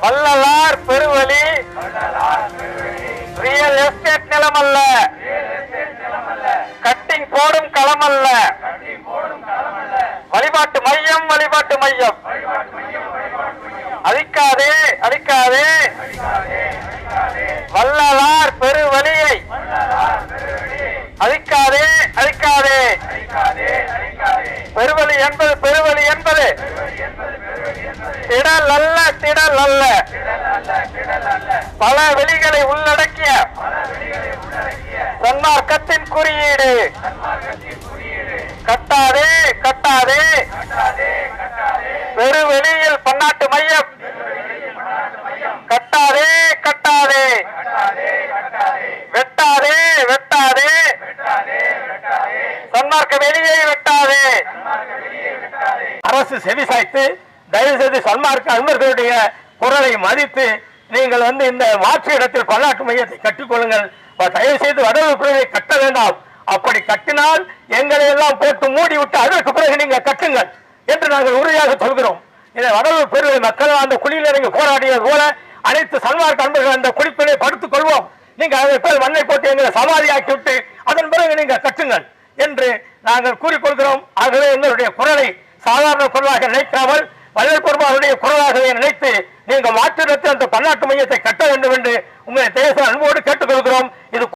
வள்ளலார் பெருவழி. Real estate நிலமல்ல cutting போடும் அல்ல. வழிபாட்டு மையம் வழிபாட்டு மையம். அழிக்காதே அழிக்காதே. வள்ளலார் பெருவழியை. அழிக்காதே அழிக்காதே. பெருவழி என்பது பெருவழி என்பது திடல் அல்ல திடல் அல்ல பல வெளிகளை உள்ளடக்கிய சன்மார்க்கத்தின் குறியீடு. கட்டாதே கட்டாதே. வெறு வெளியில் பன்னாட்டு மையம். கட்டாதே கட்டாதே. வெட்டாதே வெட்டாதே. சன்மார்க்க வெளியை வெட்டாதே. அரசு செவிசாய்த்து தயவு செய்து சன்மார்க்க அன்பர்களுடைய குரலை மதித்து நீங்கள் வந்து இந்த மாற்று இடத்தில் பன்னாட்டு மையத்தை கட்டிக்கொள்ளுங்கள் தயவு செய்து வடவு குழுவை கட்ட வேண்டாம். அப்படி கட்டினால் எங்களை எல்லாம் போட்டு மூடி விட்டு அதற்கு பிறகு நீங்கள் கட்டுங்கள் என்று நாங்கள் உறுதியாக சொல்கிறோம். இதை வடவு பெருவை மக்கள் அந்த குழியில் இறங்கி போராடியது போல அனைத்து சன்மார்க்க அன்பர்கள் அந்த குடிப்பினை படுத்துக் கொள்வோம். நீங்க அதை போய் மண்ணை போட்டு எங்களை சமாதியாக்கி விட்டு அதன் பிறகு நீங்க கட்டுங்கள் என்று நாங்கள் கூறிக்கொள்கிறோம் ஆகவே எங்களுடைய குரலை சாதாரண குரலாக நினைக்காமல் வள்ளல் பெருமாளுடைய குரலாகவே நினைத்து நீங்கள் மாற்றிடத்தில் அந்த பன்னாட்டு மையத்தை கட்ட வேண்டும் என்று உங்களை தேச அன்போடு கேட்டுக்கொள்கிறோம். இது